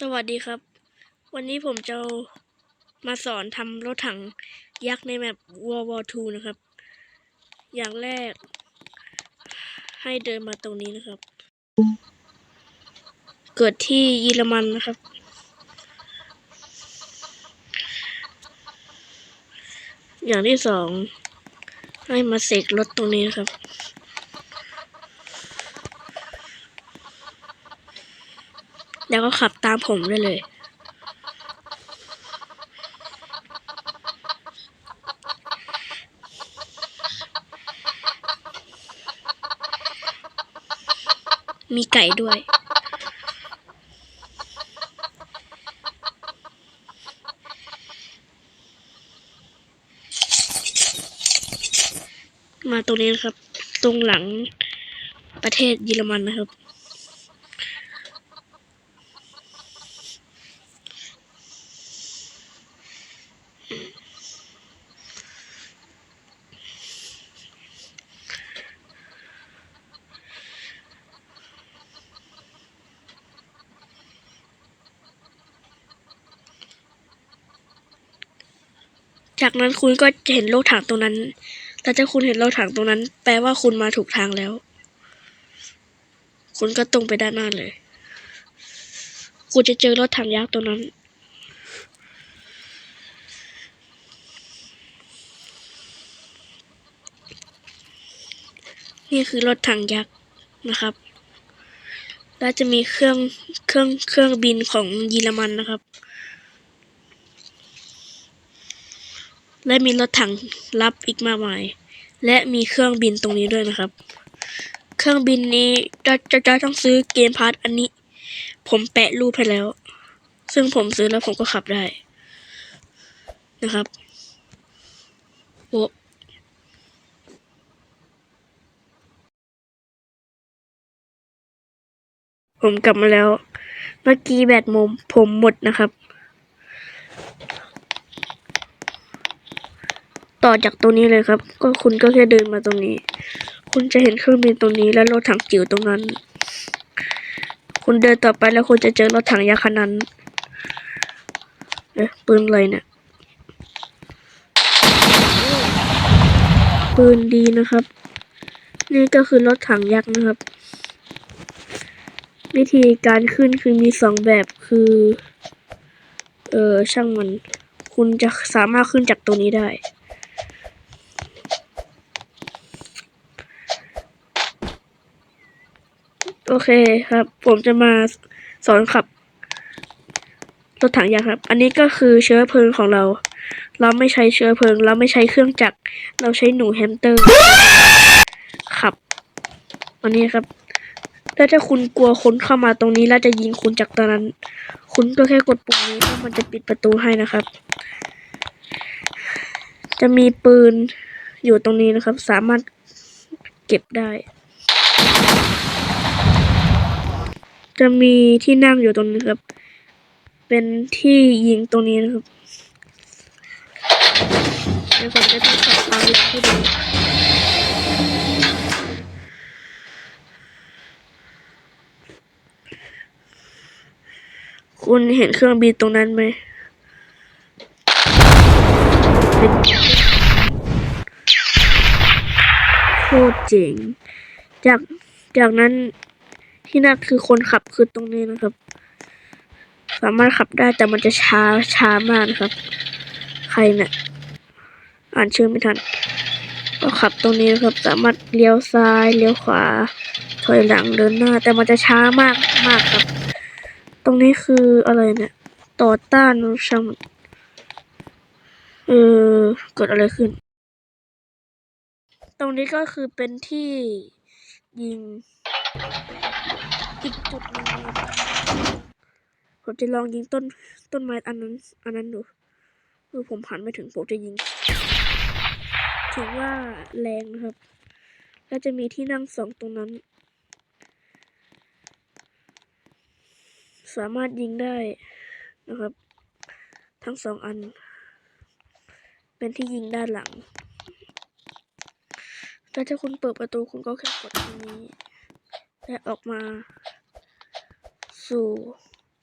สวัสดีครับ วันนี้ผมจะมาสอนทำรถถังยักษ์ในแมป World War II นะครับ อย่างแรก ให้เดินมาตรงนี้นะครับ เกิดที่เยอรมันนะครับ อย่างที่สอง ให้มาเสกรถตรงนี้นะครับ แล้วก็ขับตามผมได้เลย มีไก่ด้วย มาตรงนี้นะครับ ตรงหลังประเทศเยอรมันนะครับ จากนั้นคุณก็จะเห็นรถถังตรงนั้นแล้วถ้าคุณเห็นรถถังตรงนั้น แปลว่าคุณมาถูกทางแล้ว คุณก็ตรงไปด้านหน้าเลย คุณจะเจอรถถังยักษ์ตรงนั้น นี่คือรถถังยักษ์นะครับ แล้วจะมีเครื่องเครื่องเครื่องบินของเยอรมันนะครับ และมีรถถังรับอีกมากมาย และมีเครื่องบินตรงนี้ด้วยนะครับ เครื่องบินนี้จะจะจะต้องซื้อเกมพาร์ทอันนี้ ผมแปะรูปให้แล้ว ซึ่งผมซื้อแล้วผมก็ขับได้ นะครับโอ้ผมกลับมาแล้ว เมื่อกี้แบตมุมผมหมดนะครับ ต่อจากตรงนี้เลยครับ ก็คุณก็แค่เดินมาตรงนี้ คุณจะเห็นเครื่องบินตรงนี้และรถถังจิ๋วตรงนั้น คุณเดินต่อไปแล้วคุณจะเจอรถถังยักษ์คันนั้นเอ๊ะปืนอะไรเนี่ยปืนดีนะครับ นี่ก็คือรถถังยักษ์นะครับ วิธีการขึ้นคือมีสองแบบคือ เออช่างมัน คุณจะสามารถขึ้นจากตัวนี้ได้ โอเคครับ ผมจะมาสอนขับรถถังยักษ์ครับ อันนี้ก็คือเชื้อเพลิงของเรา เราไม่ใช้เชื้อเพลิง เราไม่ใช้เครื่องจักร เราใช้หนูแฮมสเตอร์ขับ อันนี้ครับแล้วถ้าคุณกลัวคนเข้ามาตรงนี้แล้วจะยิงคุณจากตอนนั้น คุณก็แค่กดปุ่มนี้แล้วมันจะปิดประตูให้นะครับ จะมีปืนอยู่ตรงนี้นะครับ สามารถเก็บได้ จะมีที่นั่งอยู่ตรงนี้ครับ เป็นที่ยิงตรงนี้นะครับเดี๋ยวผมจะต้องขับตามไปที่ดูคุณเห็นเครื่องบินตรงนั้นไหมโคตรเจ๋ง จาก จากนั้น ที่นั่นคือคนขับคือตรงนี้นะครับ สามารถขับได้แต่มันจะช้าช้ามากนะครับ ใครเนี่ยอ่านชื่อไม่ทันก็ขับตรงนี้นะครับ สามารถเลี้ยวซ้ายเลี้ยวขวา ถอยหลังเดินหน้า แต่มันจะช้ามากมากครับ ตรงนี้คืออะไรเนี่ยต่อต้านช่างมันเออเกิดอะไรขึ้น ตรงนี้ก็คือเป็นที่ยิง อีกจุดหนึงผมจะลองยิงต้นต้นไม้อันนั้น อันนั้นดูคือผมหันไม่ถึงผมจะยิง ถือว่าแรงนะครับ แล้วจะมีที่นั่งสองตรงนั้น สามารถยิงได้นะครับ ทั้งสองอัน เป็นที่ยิงด้านหลังแล้วถ้าคุณเปิดประตูคุณก็แค่กดตรงนี้ และออกมา สู่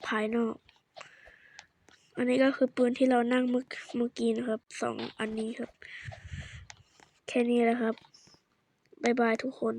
ภายนอก อันนี้ก็คือปืนที่เรานั่งเมื่อเมื่อกี้นะครับสองอันนี้ครับ แค่นี้แหละครับ บ๊ายบายทุกคน